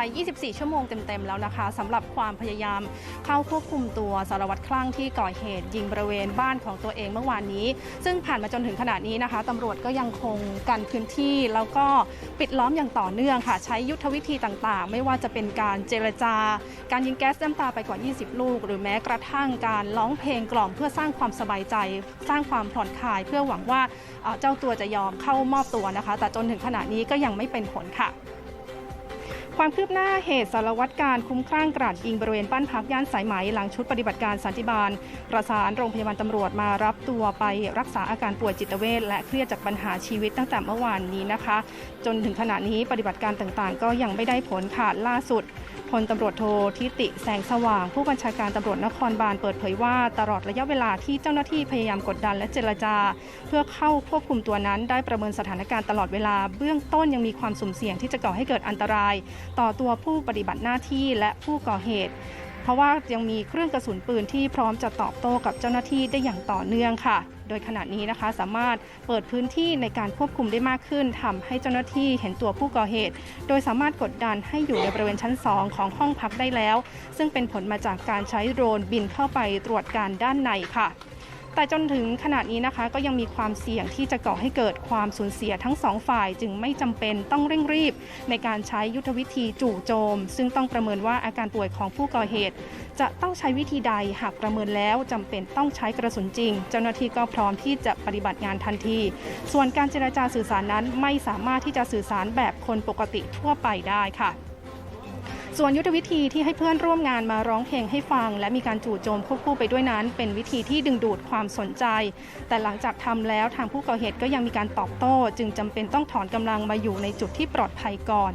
ไป24 ชั่วโมงเต็ม ๆ แล้วนะคะสำหรับความพยายามเข้าควบคุมตัวสารวัตรคลั่งที่ก่อเหตุ ยิงบริเวณบ้านของตัวเองเมื่อวานนี้ ซึ่งผ่านมาจนถึงขณะนี้นะคะตำรวจก็ยังคงกันพื้นที่แล้วก็ปิดล้อมอย่างต่อเนื่องค่ะ ใช้ยุทธวิธีต่างๆ ไม่ว่าจะเป็นการเจรจา การยิงแก๊สน้ำตาไปกว่า 20 ลูก หรือแม้กระทั่งการร้องเพลงกล่อมเพื่อสร้างความสบายใจ สร้างความผ่อนคลาย เพื่อหวังว่าเจ้าตัวจะยอมเข้ามอบตัวนะคะ แต่จนถึงขณะนี้ก็ยังไม่เป็นผลค่ะ ความคืบหน้าเหตุสารวัตรการคุ้มคลั่งกราดยิงบริเวณบ้านพักย่านสายไหมหลังชุดปฏิบัติการสันติบาล ประสานโรงพยาบาลตำรวจมารับตัวไปรักษาอาการป่วยจิตเวชและเครียดจากปัญหาชีวิตตั้งแต่เมื่อวานนี้นะคะ จนถึงขณะนี้ปฏิบัติการต่างๆ ก็ยังไม่ได้ผลค่ะล่าสุดพลตำรวจโททิติแสงสว่าง ผู้บัญชาการตำรวจนครบาลเปิดเผยว่าตลอดระยะเวลาที่เจ้าหน้าที่พยายามกดดันและเจรจา เพื่อเข้าควบคุมตัวนั้น ได้ประเมินสถานการณ์ตลอดเวลา เบื้องต้นยังมีความสุ่มเสี่ยงที่จะก่อให้เกิดอันตราย ต่อตัวผู้ปฏิบัติหน้าที่และผู้ก่อเหตุ ราะว่ายังมีเครื่องกระสุนปืนที่พร้อมจะตอบโต้กับเจ้าหน้าที่ได้อย่างต่อเนื่องค่ะ โดยขณะนี้นะคะสามารถเปิดพื้นที่ในการควบคุมได้มากขึ้นทำให้เจ้าหน้าที่เห็นตัวผู้ก่อเหตุ โดยสามารถกดดันให้อยู่ในบริเวณชั้น 2 ของห้องพักได้แล้ว ซึ่งเป็นผลมาจากการใช้โดรนบินเข้าไปตรวจการด้านในค่ะ แต่จนถึงขณะนี้นะคะก็ยังมีความเสี่ยงที่จะก่อให้เกิดความสูญเสียทั้งสองฝ่าย จึงไม่จำเป็นต้องเร่งรีบ ในการใช้ยุทธวิธีจู่โจม ซึ่งต้องประเมินว่าอาการป่วยของผู้ก่อเหตุ จะต้องใช้วิธีใดหากประเมินแล้วจำเป็นต้องใช้กระสุนจริง เจ้าหน้าที่ก็พร้อมที่จะปฏิบัติงานทันที ส่วนการเจรจาสื่อสารนั้นไม่สามารถที่จะสื่อสารแบบคนปกติทั่วไปได้ค่ะ ส่วนยุทธวิธีที่ให้เพื่อนร่วมงานมาร้องเพลงให้ฟัง และมีการจู่โจมควบคู่ไปด้วยนั้น เป็นวิธีที่ดึงดูดความสนใจ แต่หลังจากทำแล้วทางผู้ก่อเหตุก็ยังมีการตอบโต้ จึงจำเป็นต้องถอนกำลังมาอยู่ในจุดที่ปลอดภัยก่อน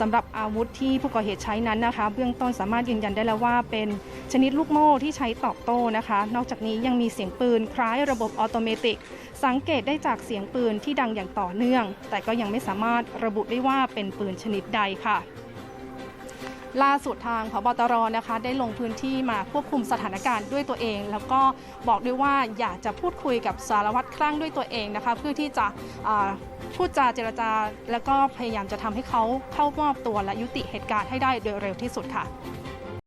สำหรับอาวุธที่ผู้ก่อเหตุใช้นั้นนะคะ เบื้องต้นสามารถยืนยันได้แล้วว่าเป็นชนิดลูกโม่ที่ใช้ตอบโต้นะคะ นอกจากนี้ยังมีเสียงปืนคล้ายระบบออโตเมติก สังเกตได้จากเสียงปืนที่ดังอย่างต่อเนื่อง แต่ก็ยังไม่สามารถระบุได้ว่าเป็นปืนชนิดใดค่ะ ล่าสุดทางพบตรนะคะได้ลงพื้นที่มาควบคุมสถานการณ์ด้วยตัวเอง แล้วก็บอกด้วยว่าอยากจะพูดคุยกับสารวัตรคลั่งด้วยตัวเองนะคะเพื่อที่จะพูดจาเจรจา แล้วก็พยายามจะทำให้เขาเข้ามอบตัวและยุติเหตุการณ์ให้ได้โดยเร็วที่สุดค่ะ